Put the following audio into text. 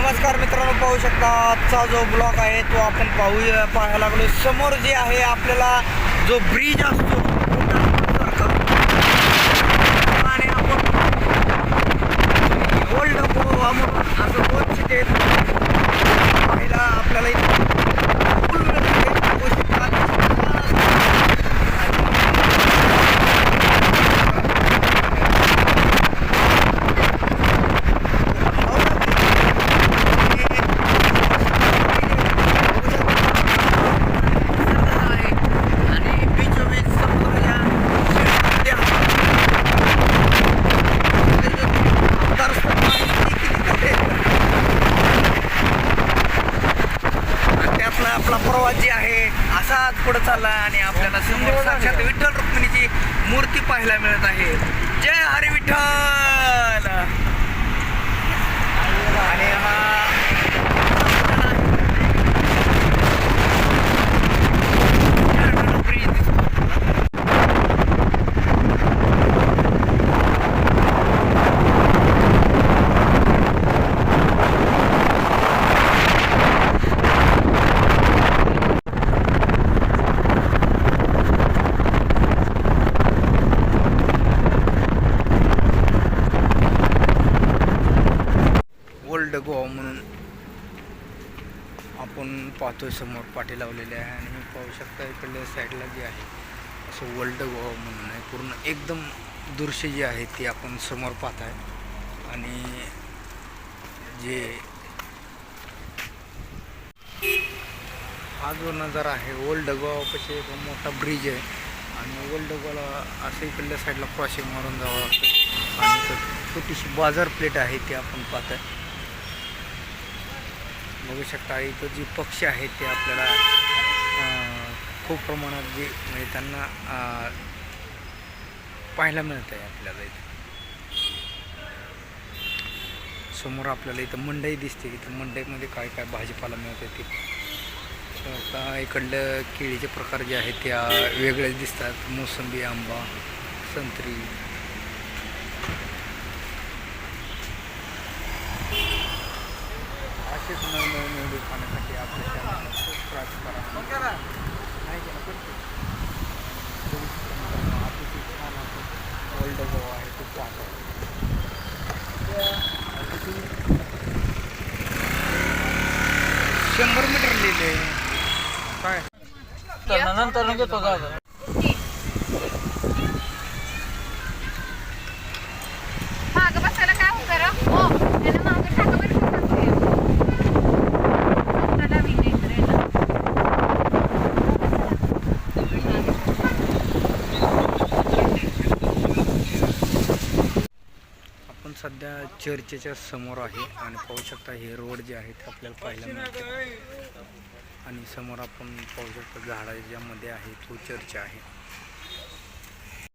नमस्कार मित्रांनो पाहू शकता आजचा जो ब्लॉक आहे तो आपण पाहूया पाहायला लागलो समोर जे आहे आपल्याला जो ब्रिज असतो सारखा आणि आपण ओल्ड गोवा म्हणून असं दोन सिटे पाहायला आपल्याला इथे full म्हणजे गोष्टी आणि बीचोबीच समुद्राच्या शेळीमध्ये आमदार आपला आपला प्रवास जे आहे असाच पुढे चालला आणि आपल्याला समोर साक्षात विठ्ठल रुक्मिणीची मूर्ती पाहायला मिळत आहे. जय हरी विठ्ठल आणि हा ब्रिज ओल्ड गोवा म्हणून आपण पाहतोय समोर पाठी लावलेले आहे आणि मी पाहू शकता इकडल्या साईडला जे आहे असं ओल्ड गोवा म्हणून आहे. पूर्ण एकदम दृश्य जे आहे ते आपण समोर पाहत आहे आणि जे हा जो नजारा आहे ओल्ड गोवापाशी एक मोठा ब्रिज आहे. आणि ओल्ड गोवाला असं इकडल्या साईडला क्रॉसिंग मारून जावं लागतं. आणि छोटीशी बाजार प्लेट आहे ती आपण पाहत आहे बघू शकता इथं जे पक्षी आहेत ते आपल्याला खूप प्रमाणात जे म्हणजे त्यांना पाहायला मिळत आहे आपल्याला इथं. समोर आपल्याला इथं मंडई दिसते इथं मंडईमध्ये काय काय भाजीपाला मिळते ते. आता इकडलं केळीचे प्रकार जे आहेत त्या वेगळेच दिसतात. मोसंबी आंबा संत्री असेच नवनवीन व्हिडिओ पाहण्यासाठी आपल्या चॅनलला सबस्क्राईब करा नाही केलं करतो बघू शकता मित्रांनो, अतिशय छान असं ओल्ड गोवा आहे तो पाहतो शंभर मीटर लिहिले. काय? नंतर घेतो का सध्या चर्चेच्या समोर आहे आणि पाहू शकता हे रोड जे आहे ते आपल्याला पाहायला मिळते. आणि समोर आपण पाहू शकतो झाडाच्या मध्ये आहे तो चर्च आहे.